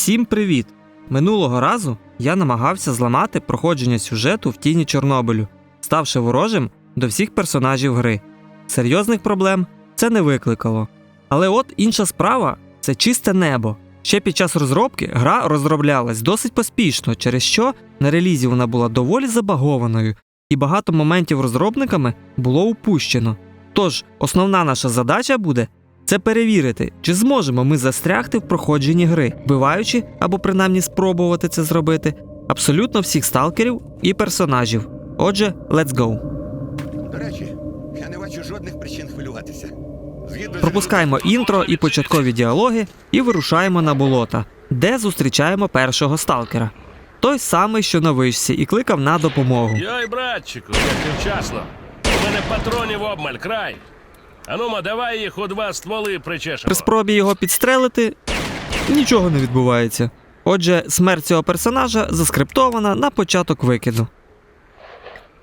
Всім привіт! Минулого разу я намагався зламати проходження сюжету в тіні Чорнобилю, ставши ворожим до всіх персонажів гри. Серйозних проблем це не викликало. Але от інша справа це чисте небо. Ще під час розробки гра розроблялась досить поспішно, через що на релізі вона була доволі забагованою, і багато моментів розробниками було упущено. Тож, основна наша задача буде це перевірити, чи зможемо ми застрягти в проходженні гри, вбиваючи або принаймні спробувати це зробити абсолютно всіх сталкерів і персонажів. Отже, let's go. До речі, я не бачу жодних причин хвилюватися. Згідно Пропускаємо інтро і початкові діалоги і вирушаємо на болота, де зустрічаємо першого сталкера. Той самий, що на вишці, і кликав на допомогу. Йой, братчику, як ти вчасно. У мене патронів обмаль, край. Анума, давай їх у два стволи причешемо. При спробі його підстрелити нічого не відбувається. Отже, смерть цього персонажа заскриптована на початок викиду.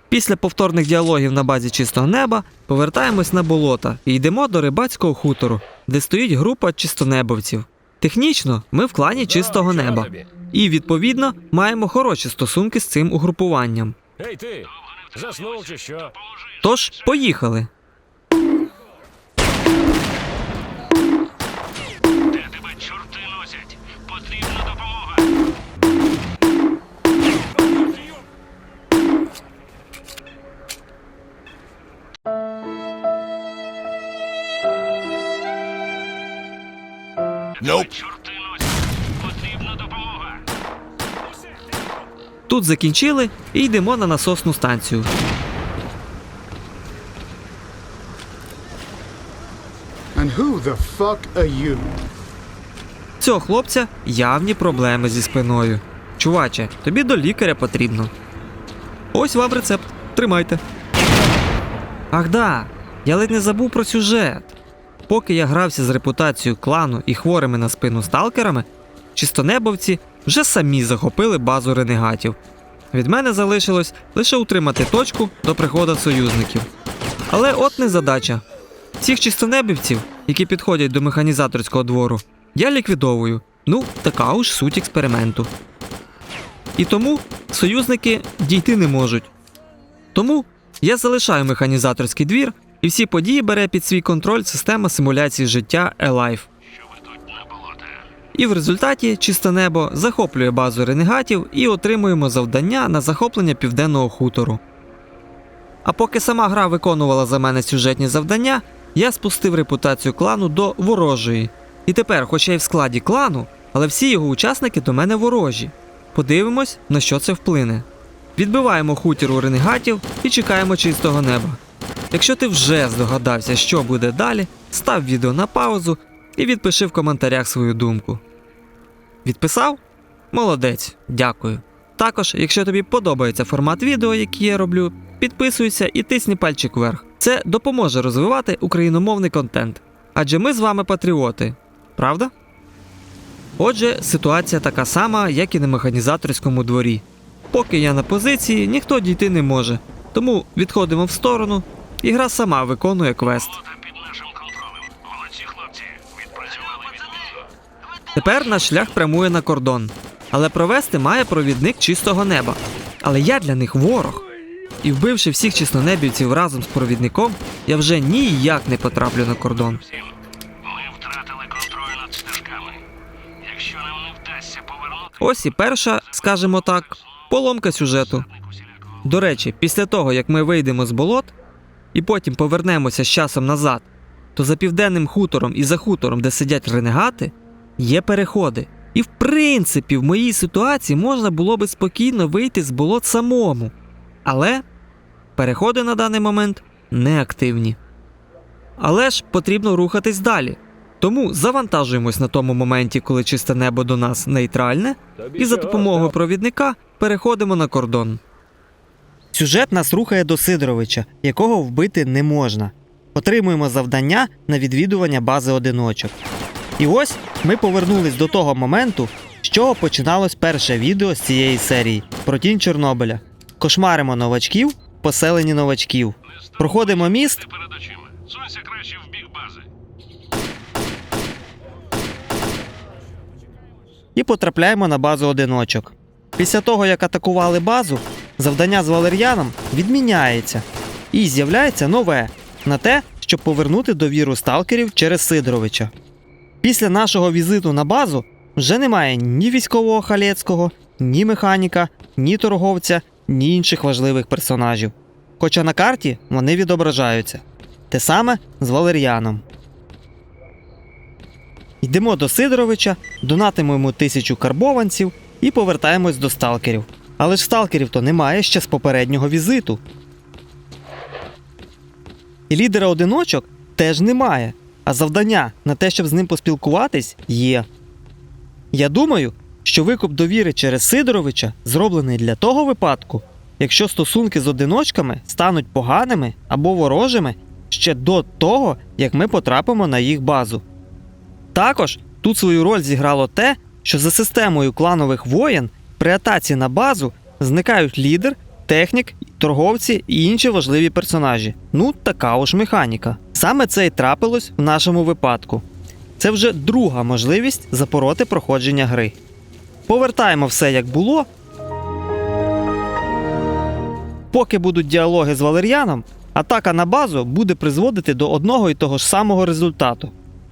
Після повторних діалогів на базі чистого неба повертаємось на болота і йдемо до рибацького хутору, де стоїть група чистонебовців. Технічно ми в клані чистого неба. І відповідно маємо хороші стосунки з цим угрупуванням. Ей ти, заснув чи що? Тож, поїхали. Nope. Потрібна допомога. Тут закінчили і йдемо на насосну станцію. And who the fuck are you? Цього хлопця явні проблеми зі спиною. Чуваче, тобі до лікаря потрібно. Ось вам рецепт. Тримайте. Ах да, я ледь не забув про сюжет. Поки я грався з репутацією клану і хворими на спину сталкерами, чистонебовці вже самі захопили базу ренегатів. Від мене залишилось лише утримати точку до приходу союзників. Але от не задача. Всіх чистонебівців, які підходять до механізаторського двору, я ліквідовую. Ну, така уж суть експерименту. І тому союзники дійти не можуть. Тому я залишаю механізаторський двір, і всі події бере під свій контроль система симуляції життя болота? І в результаті чисте небо захоплює базу ренегатів і отримуємо завдання на захоплення південного хутору. А поки сама гра виконувала за мене сюжетні завдання, я спустив репутацію клану до ворожої. І тепер, хоча й в складі клану, але всі його учасники до мене ворожі. Подивимось, на що це вплине. Відбиваємо хутір у ренегатів і чекаємо чистого неба. Якщо ти вже здогадався, що буде далі, став відео на паузу і відпиши в коментарях свою думку. Відписав? Молодець, дякую. Також, якщо тобі подобається формат відео, які я роблю, підписуйся і тисни пальчик вверх. Це допоможе розвивати україномовний контент. Адже ми з вами патріоти, правда? Отже, ситуація така сама, як і на механізаторському дворі. Поки я на позиції, ніхто дійти не може. Тому відходимо в сторону, і гра сама виконує квест. Тепер наш шлях прямує на кордон, але провести має провідник чистого неба. Але я для них ворог. І вбивши всіх чистонебівців разом з провідником, я вже ніяк не потраплю на кордон. Ось і перша, скажімо так, поломка сюжету. До речі, після того, як ми вийдемо з болот і потім повернемося з часом назад, то за південним хутором і за хутором, де сидять ренегати, є переходи. І в принципі, в моїй ситуації можна було би спокійно вийти з болот самому. Але переходи на даний момент не активні. Але ж потрібно рухатись далі. Тому завантажуємось на тому моменті, коли чисте небо до нас нейтральне, і за допомогою провідника переходимо на кордон. Сюжет нас рухає до Сидоровича, якого вбити не можна. Отримуємо завдання на відвідування бази одиночок. І ось ми повернулись до того моменту, з чого починалось перше відео з цієї серії про тінь Чорнобиля. Кошмаримо новачків, поселені новачків. Проходимо міст. Сунься краще в бік бази. і потрапляємо на базу одиночок. Після того, як атакували базу, завдання з Валер'яном відміняється і з'являється нове на те, щоб повернути довіру сталкерів через Сидоровича. Після нашого візиту на базу вже немає ні військового халецького, ні механіка, ні торговця, ні інших важливих персонажів. Хоча на карті вони відображаються. Те саме з Валеріаном. Йдемо до Сидоровича, донатимо тисячу карбованців і повертаємось до сталкерів. Але ж сталкерів то немає ще з попереднього візиту. І лідера одиночок теж немає, а завдання на те, щоб з ним поспілкуватись, є. Я думаю, що викуп довіри через Сидоровича зроблений для того випадку, якщо стосунки з одиночками стануть поганими або ворожими ще до того, як ми потрапимо на їх базу. Також тут свою роль зіграло те, що за системою кланових воєн при атаці на базу зникають лідер, технік, торговці і інші важливі персонажі. Ну, така уж механіка. Саме це й трапилось в нашому випадку. Це вже друга можливість запороти проходження гри. Повертаємо все як було. Поки будуть діалоги з Валер'яном, атака на базу буде призводити до одного і того ж самого результату.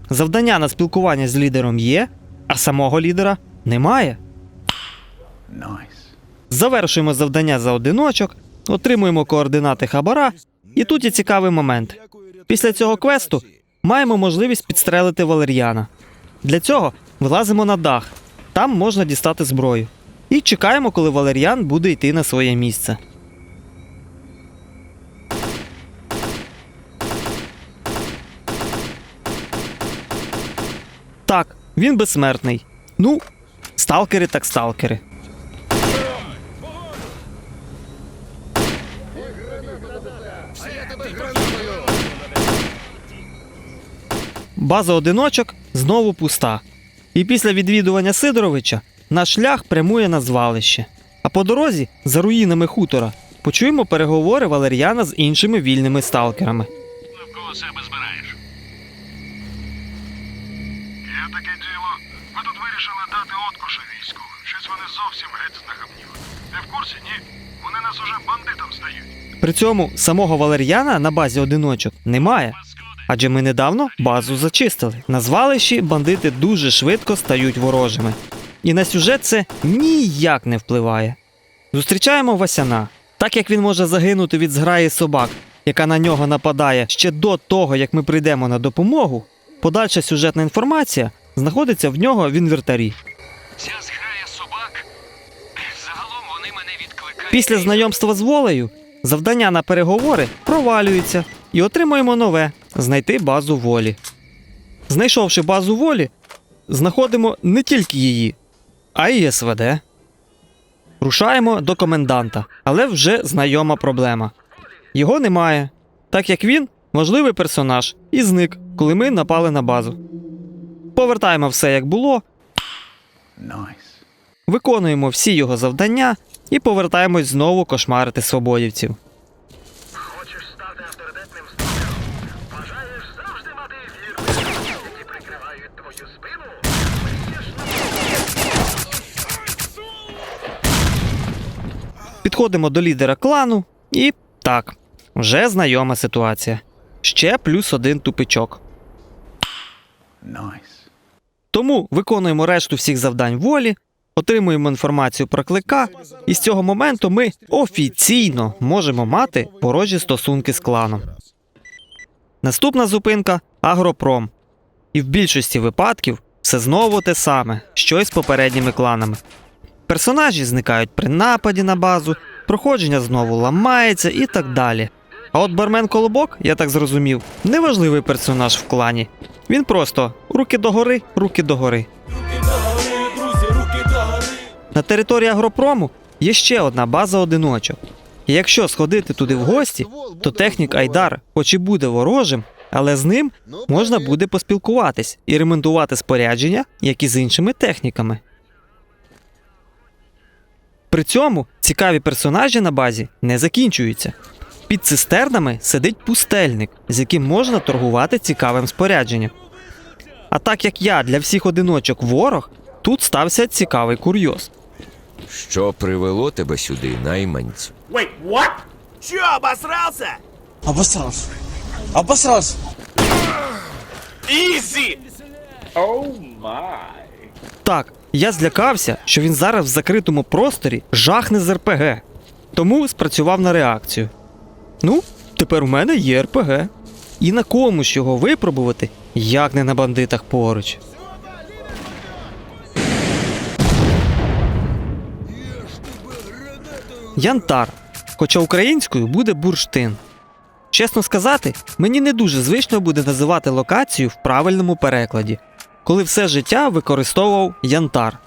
Завдання на спілкування з лідером є, а самого лідера немає. Nice. Завершуємо завдання за одиночок, отримуємо координати хабара, і тут є цікавий момент. Після цього квесту маємо можливість підстрелити Валер'яна. Для цього вилазимо на дах, там можна дістати зброю. І чекаємо, коли Валер'ян буде йти на своє місце. Так, він безсмертний. Ну, сталкери так сталкери. База одиночок знову пуста. І після відвідування Сидоровича наш шлях прямує на звалище. А по дорозі, за руїнами хутора, почуємо переговори Валер'яна з іншими вільними сталкерами. Навколо себе збираєш. Є таке діло. Ви тут вирішили дати откуша війську. Щось вони зовсім геть знахабніли. Ти в курсі, ні? Вони нас уже бандитам здають. При цьому самого Валер'яна на базі одиночок немає. Адже ми недавно базу зачистили. На звалищі бандити дуже швидко стають ворожими. І на сюжет це ніяк не впливає. Зустрічаємо Васяна. Так як він може загинути від зграї собак, яка на нього нападає ще до того, як ми прийдемо на допомогу, подальша сюжетна інформація знаходиться в нього в інвертарі. Ця зграя собак. Загалом вони мене відкликають. Після знайомства з волею завдання на переговори провалюється і отримуємо нове знайти базу волі. Знайшовши базу волі, знаходимо не тільки її, а й СВД. Рушаємо до коменданта, але вже знайома проблема. Його немає, так як він можливий персонаж і зник, коли ми напали на базу. Повертаємо все як було, Nice. виконуємо всі його завдання і повертаємось знову кошмарити свободівців. Хочеш стати авторитетним сталкером? Бажаєш завжди мати вірних, які прикривають твою спину? Підходимо до лідера клану, і так, вже знайома ситуація. Ще плюс один тупичок. Nice. Тому виконуємо решту всіх завдань волі, отримуємо інформацію про клика, і з цього моменту ми офіційно можемо мати ворожі стосунки з кланом. Наступна зупинка Агропром. І в більшості випадків все знову те саме, що й з попередніми кланами. Персонажі зникають при нападі на базу, проходження знову ламається і так далі. А от бармен Колобок, я так зрозумів, неважливий персонаж в клані. Він просто руки догори, руки догори. На території агропрому є ще одна база одиночок. І якщо сходити туди в гості, то технік Айдар, хоч і буде ворожим, але з ним можна буде поспілкуватись і ремонтувати спорядження, як і з іншими техніками. При цьому цікаві персонажі на базі не закінчуються. Під цистернами сидить пустельник, з яким можна торгувати цікавим спорядженням. А так як я для всіх одиночок ворог, тут стався цікавий курйоз. Що привело тебе сюди, найманцю? Обосрался. Обосрался. Так, я злякався, що він зараз в закритому просторі жахне з РПГ. Тому спрацював на реакцію. Ну, тепер у мене є РПГ. І на комусь його випробувати, як не на бандитах поруч. Янтар. Хоча українською буде бурштин. Чесно сказати, мені не дуже звично буде називати локацію в правильному перекладі, коли все життя використовував янтар.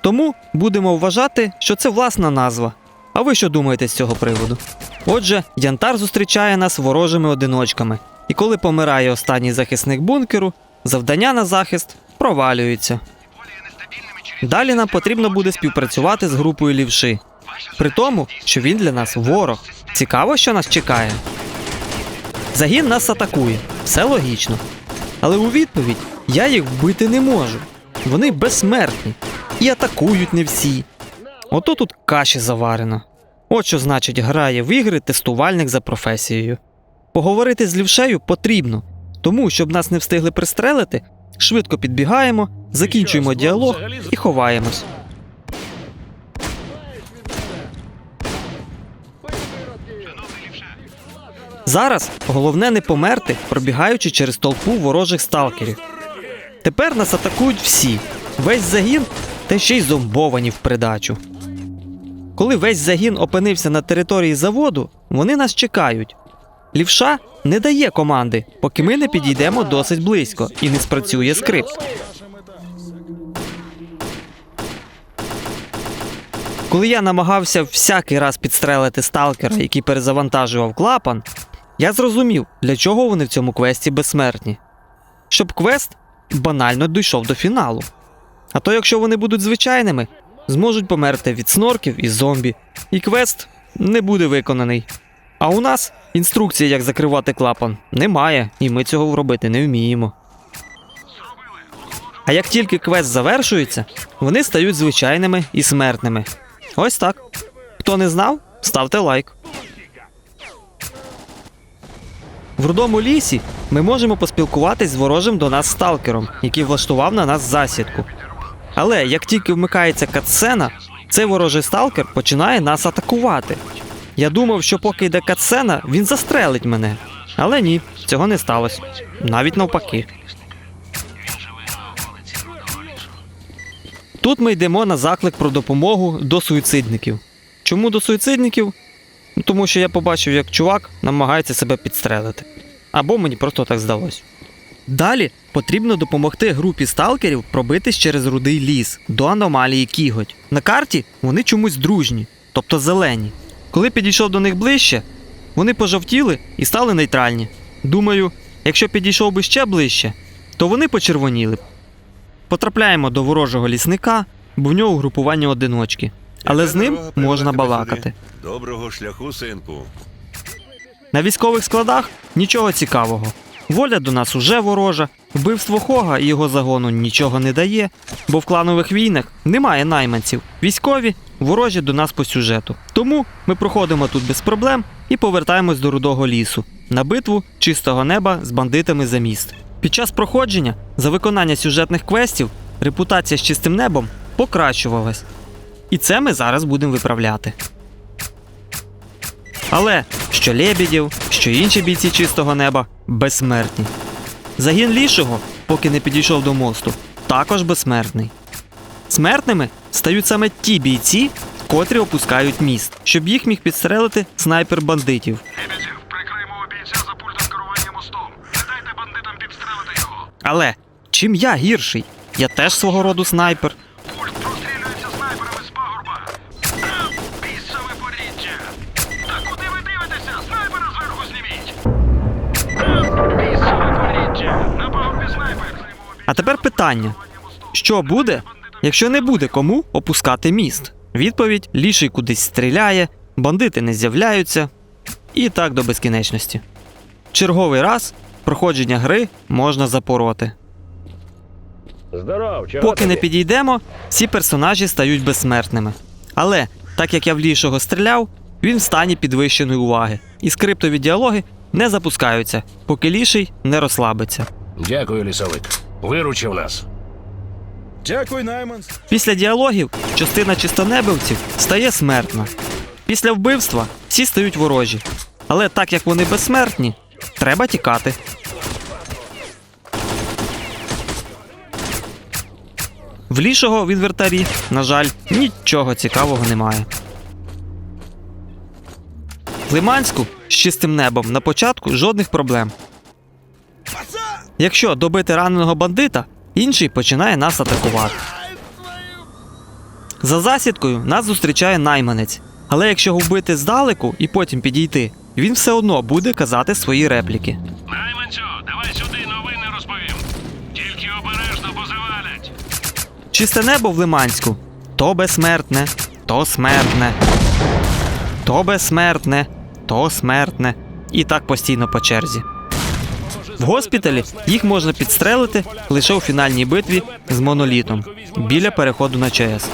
Тому будемо вважати, що це власна назва. А ви що думаєте з цього приводу? Отже, янтар зустрічає нас ворожими одиночками, і коли помирає останній захисник бункеру, завдання на захист провалюється. Далі нам потрібно буде співпрацювати з групою лівши. При тому, що він для нас ворог. Цікаво, що нас чекає. Загін нас атакує, все логічно. Але у відповідь я їх вбити не можу. Вони безсмертні і атакують не всі. Ото тут каші заварено. От що значить грає в ігри тестувальник за професією. Поговорити з лівшею потрібно, тому, щоб нас не встигли пристрелити, швидко підбігаємо, закінчуємо діалог і ховаємось. Зараз головне не померти, пробігаючи через толпу ворожих сталкерів. Тепер нас атакують всі, весь загін та ще й зомбовані в придачу. Коли весь загін опинився на території заводу, вони нас чекають. Лівша не дає команди, поки ми не підійдемо досить близько і не спрацює скрипт. Коли я намагався всякий раз підстрелити сталкера, який перезавантажував клапан, я зрозумів, для чого вони в цьому квесті безсмертні. Щоб квест банально дійшов до фіналу. А то, якщо вони будуть звичайними, зможуть померти від снорків і зомбі, і квест не буде виконаний. А у нас інструкції, як закривати клапан, немає, і ми цього робити не вміємо. А як тільки квест завершується, вони стають звичайними і смертними. Ось так. Хто не знав, ставте лайк. В рудому лісі ми можемо поспілкуватись з ворожим до нас сталкером, який влаштував на нас засідку. Але як тільки вмикається катсцена, цей ворожий сталкер починає нас атакувати. Я думав, що поки йде катсцена, він застрелить мене. Але ні, цього не сталося. Навіть навпаки. Тут ми йдемо на заклик про допомогу до суїцидників. Чому до суїцидників? Ну, Тому що я побачив, як чувак намагається себе підстрелити. Або мені просто так здалось. Далі потрібно допомогти групі сталкерів пробитись через рудий ліс до аномалії Кіготь. На карті вони чомусь дружні, тобто зелені. Коли підійшов до них ближче, вони пожовтіли і стали нейтральні. Думаю, якщо підійшов би ще ближче, то вони почервоніли б. Потрапляємо до ворожого лісника, бо в нього групування одиночки. Але з ним можна балакати. Доброго шляху, синку. На військових складах нічого цікавого. Воля до нас уже ворожа, вбивство Хога і його загону нічого не дає, бо в кланових війнах немає найманців. Військові ворожі до нас по сюжету. Тому ми проходимо тут без проблем і повертаємось до рудого лісу на битву чистого неба з бандитами за міст. Під час проходження за виконання сюжетних квестів репутація з чистим небом покращувалась. І це ми зараз будемо виправляти. Але що Лебідів, що інші бійці чистого неба безсмертні. Загін лішого, поки не підійшов до мосту, також безсмертний. Смертними стають саме ті бійці, котрі опускають міст, щоб їх міг підстрелити снайпер бандитів. Але чим я гірший? Я теж свого роду снайпер. Пульт прострілюється снайперами з пагорба. Там Бісове поріччя. Та куди ви дивитеся? Снайпера зверху зніміть. Там Бісове поріччя. На пагорбі снайпер. А тепер питання: що буде, якщо не буде кому опускати міст? Відповідь: ліший кудись стріляє, бандити не з'являються. І так до безкінечності. Черговий раз проходження гри можна запороти. Здоров, чого Поки не тобі? підійдемо, всі персонажі стають безсмертними. Але, так як я в лішого стріляв, він в стані підвищеної уваги, і скриптові діалоги не запускаються, поки ліший не розслабиться. Дякую, лісовик. Виручив нас. Дякую, Найманс. Після діалогів частина чистонебивців стає смертна. Після вбивства всі стають ворожі. Але так як вони безсмертні, треба тікати. В лішого в інвертарі, на жаль, нічого цікавого немає. В Лиманську з чистим небом на початку жодних проблем. Якщо добити раненого бандита, інший починає нас атакувати. За засідкою нас зустрічає найманець. Але якщо його вбити здалеку і потім підійти, він все одно буде казати свої репліки. Найманцю, давай сюди новини розповім. Тільки обережно позавалять. Чисте небо в Лиманську то безсмертне, то смертне, то безсмертне, то смертне. І так постійно по черзі. В госпіталі їх можна підстрелити лише у фінальній битві з монолітом біля переходу на ЧС.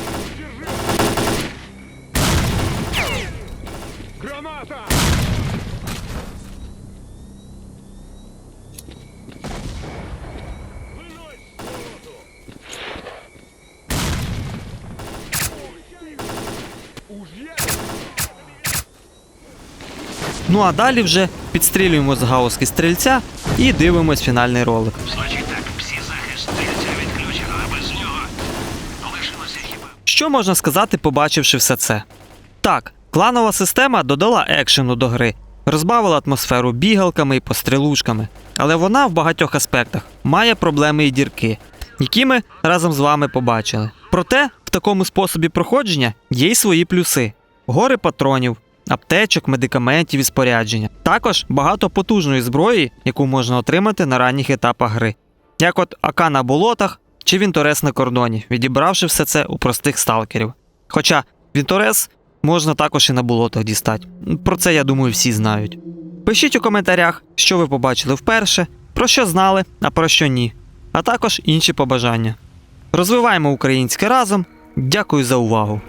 Ну а далі вже підстрілюємо з гаузки стрільця і дивимось фінальний ролик. Що можна сказати, побачивши все це? Так, кланова система додала екшену до гри, розбавила атмосферу бігалками і пострілушками, але вона в багатьох аспектах має проблеми і дірки, які ми разом з вами побачили. Проте в такому способі проходження є й свої плюси: гори патронів, аптечок, медикаментів і спорядження. Також багато потужної зброї, яку можна отримати на ранніх етапах гри, як от АК на болотах чи Вінторес на кордоні, відібравши все це у простих сталкерів. Хоча Вінторес можна також і на болотах дістати. Про це, я думаю, всі знають. Пишіть у коментарях, що ви побачили вперше, про що знали, а про що ні, а також інші побажання. Розвиваємо українське разом. Дякую за увагу!